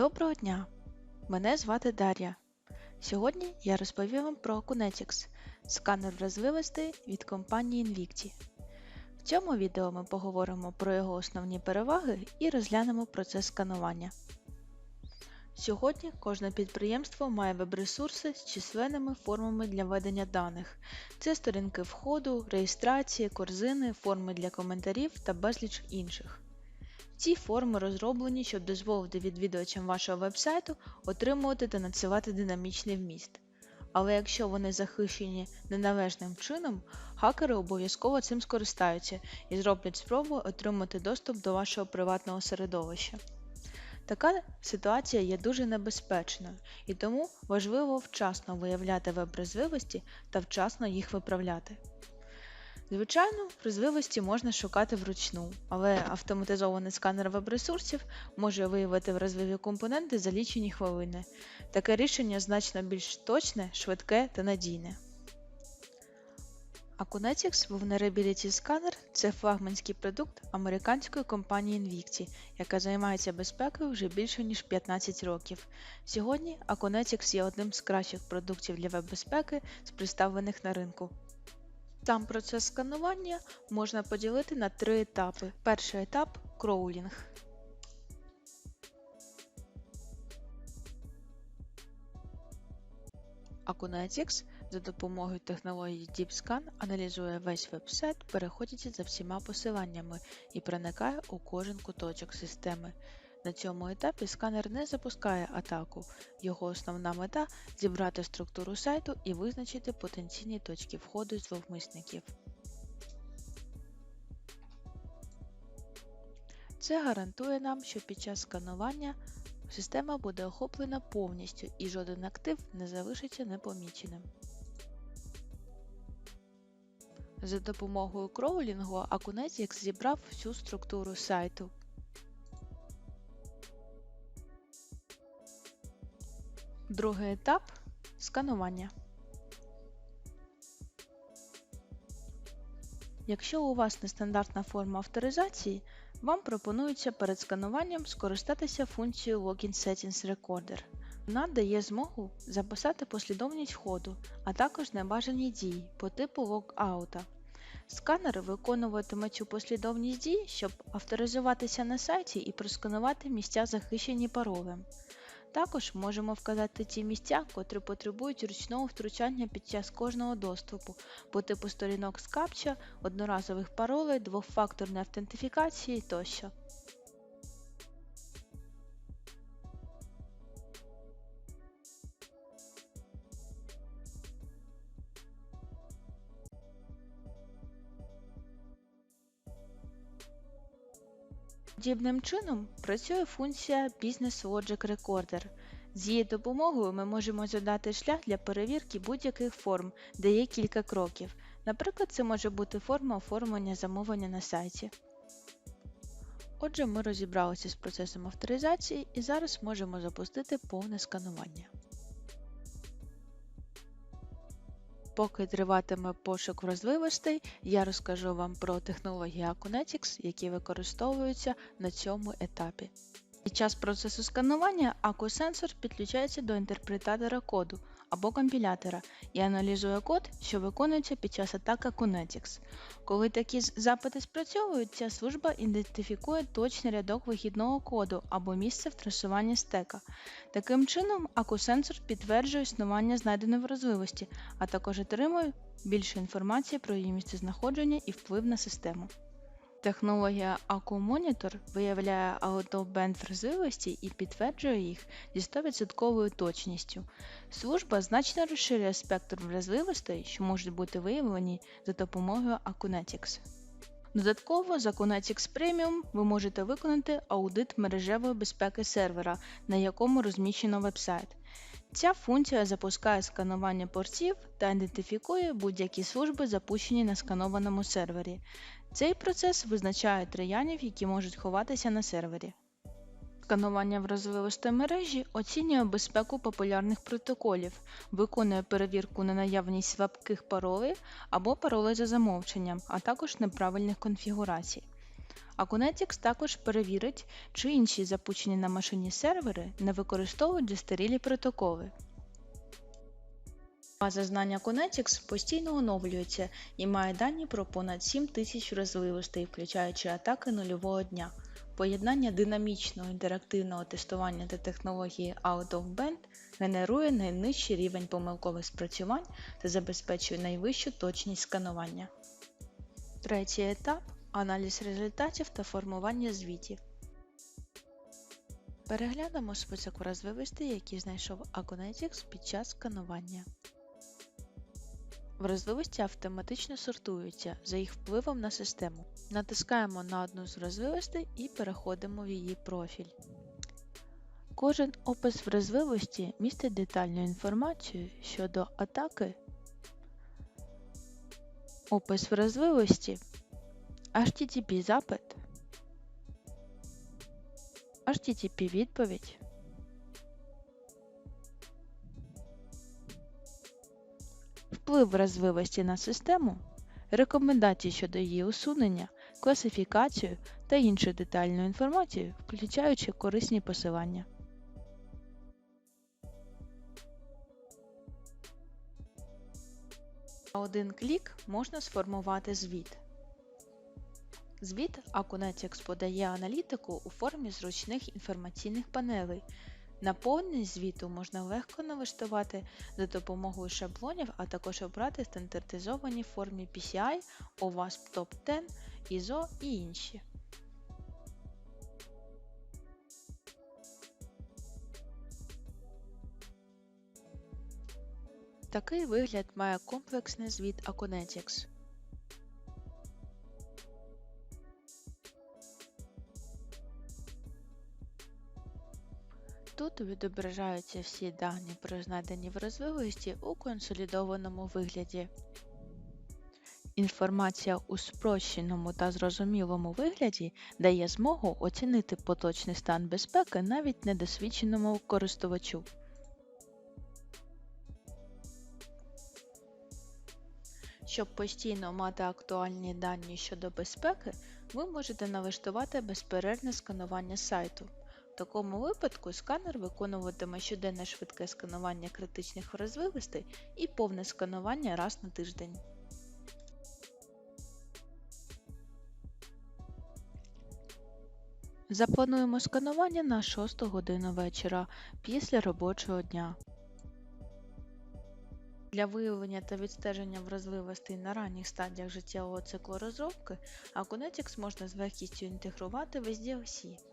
Доброго дня! Мене звати Дар'я. Сьогодні я розповім вам про Acunetics – сканер вразливостей від компанії Invicti. В цьому відео ми поговоримо про його основні переваги і розглянемо процес сканування. Сьогодні кожне підприємство має веб-ресурси з численними формами для ведення даних. Це сторінки входу, реєстрації, корзини, форми для коментарів та безліч інших. Ці форми розроблені, щоб дозволити відвідувачам вашого вебсайту отримувати та надсилати динамічний вміст. Але якщо вони захищені неналежним чином, хакери обов'язково цим скористаються і зроблять спробу отримати доступ до вашого приватного середовища. Така ситуація є дуже небезпечною і тому важливо вчасно виявляти веб-вразливості та вчасно їх виправляти. Звичайно, вразливості можна шукати вручну, але автоматизований сканер веб-ресурсів може виявити вразливі компоненти за лічені хвилини. Таке рішення значно більш точне, швидке та надійне. Acunetics Vulnerability Scanner – це флагманський продукт американської компанії Invicti, яка займається безпекою вже більше ніж 15 років. Сьогодні Acunetics є одним з кращих продуктів для веб-безпеки з представлених на ринку. Сам процес сканування можна поділити на три етапи. Перший етап кроулінг. Acunetics за допомогою технології DeepScan аналізує весь веб-сайт, переходячи за всіма посиланнями і проникає у кожен куточок системи. На цьому етапі сканер не запускає атаку. Його основна мета зібрати структуру сайту і визначити потенційні точки входу зловмисників. Це гарантує нам, що під час сканування система буде охоплена повністю і жоден актив не залишиться непоміченим. За допомогою кроулінгу Acunetics зібрав всю структуру сайту. Другий етап сканування. Якщо у вас нестандартна форма авторизації, вам пропонується перед скануванням скористатися функцією Login Settings Recorder. Вона дає змогу записати послідовність входу, а також небажані дії по типу логаута. Сканер виконуватиме цю послідовність дій, щоб авторизуватися на сайті і просканувати місця захищені паролем. Також можемо вказати ті місця, котрі потребують ручного втручання під час кожного доступу по типу сторінок з капча, одноразових паролей, двохфакторної автентифікації тощо. Подібним чином працює функція Business Logic Recorder. З її допомогою ми можемо задати шлях для перевірки будь-яких форм, де є кілька кроків. Наприклад, це може бути форма оформлення замовлення на сайті. Отже, ми розібралися з процесом авторизації і зараз можемо запустити повне сканування. Поки триватиме пошук вразливостей, я розкажу вам про технології Acunetics, які використовуються на цьому етапі. Під час процесу сканування акусенсор підключається до інтерпретатора коду або компілятора і аналізує код, що виконується під час атаки Acunetics. Коли такі запити спрацьовують, ця служба ідентифікує точний рядок вихідного коду або місце в трасуванні стека. Таким чином, AcuSensor підтверджує існування знайденої вразливості, а також отримує більше інформації про її місцезнаходження і вплив на систему. Технологія AcuMonitor виявляє аутобенд вразливості і підтверджує їх зі 100% точністю. Служба значно розширює спектр вразливостей, що можуть бути виявлені за допомогою Acunetics. Додатково з Acunetics Premium ви можете виконати аудит мережевої безпеки сервера, на якому розміщено вебсайт. Ця функція запускає сканування портів та ідентифікує будь-які служби, запущені на сканованому сервері. Цей процес визначає троянів, які можуть ховатися на сервері. Сканування вразливостей мережі оцінює безпеку популярних протоколів, виконує перевірку на наявність слабких паролей або паролей за замовченням, а також неправильних конфігурацій. Acunetix також перевірить, чи інші запущені на машині сервери не використовують застарілі протоколи. База знань Acunetix постійно оновлюється і має дані про понад 7 тисяч вразливостей, включаючи атаки нульового дня. Поєднання динамічного інтерактивного тестування та технології Out of Band генерує найнижчий рівень помилкових спрацювань та забезпечує найвищу точність сканування. Третій етап аналіз результатів та формування звітів. Переглянемо список вразливостей, які знайшов Acunetix під час сканування. Вразливості автоматично сортуються за їх впливом на систему. Натискаємо на одну з вразливостей і переходимо в її профіль. Кожен опис вразливості містить детальну інформацію щодо атаки, опис вразливості, HTTP запит, HTTP відповідь, вплив вразливості на систему, рекомендації щодо її усунення, класифікацію та іншу детальну інформацію, включаючи корисні посилання. На один клік можна сформувати звіт. Звіт Acunetix подає аналітику у формі зручних інформаційних панелей. Наповненість звіту можна легко налаштувати за допомогою шаблонів, а також обрати стандартизовані формі PCI, OWASP Top 10, ISO і інші. Такий вигляд має комплексний звіт Acunetix. Тут відображаються всі дані про знайдені вразливості у консолідованому вигляді. Інформація у спрощеному та зрозумілому вигляді дає змогу оцінити поточний стан безпеки навіть недосвідченому користувачу. Щоб постійно мати актуальні дані щодо безпеки, ви можете налаштувати безперервне сканування сайту. Такому випадку сканер виконуватиме щоденне швидке сканування критичних вразливостей і повне сканування раз на тиждень. Заплануємо сканування на 6 годину вечора після робочого дня. Для виявлення та відстеження вразливостей на ранніх стадіях життєвого циклу розробки Acunetix можна з легкістю інтегрувати в SDLC.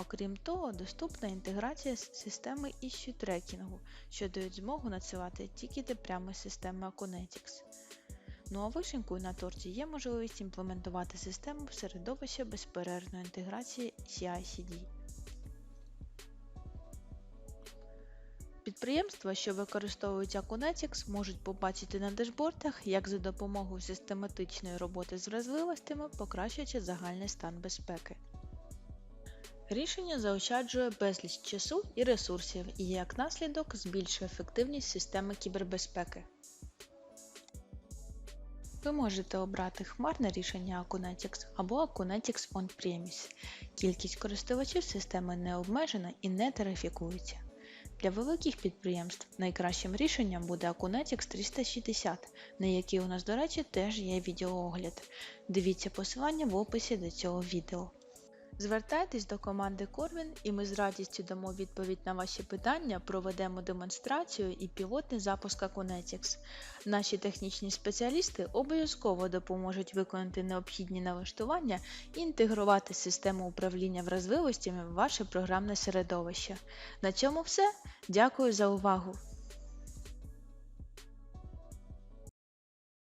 Окрім того, доступна інтеграція системи Issue трекінгу, що дають змогу надсилати тікети прямо з системи Acunetix. Ну а вишенькою на торті є можливість імплементувати систему в середовище безперервної інтеграції CI-CD. Підприємства, що використовують Acunetix, можуть побачити на дашбордах, як за допомогою систематичної роботи з вразливостями покращується загальний стан безпеки. Рішення заощаджує безліч часу і ресурсів і як наслідок збільшує ефективність системи кібербезпеки. Ви можете обрати хмарне рішення Acunetix або Acunetix On-Premise. Кількість користувачів системи не обмежена і не тарифікується. Для великих підприємств найкращим рішенням буде Acunetix 360, на який у нас, до речі, теж є відеоогляд. Дивіться посилання в описі до цього відео. Звертайтесь до команди Corvin і ми з радістю дамо відповідь на ваші питання, проведемо демонстрацію і пілотний запуск Acunetix. Наші технічні спеціалісти обов'язково допоможуть виконати необхідні налаштування і інтегрувати систему управління вразливостями в ваше програмне середовище. На цьому все. Дякую за увагу!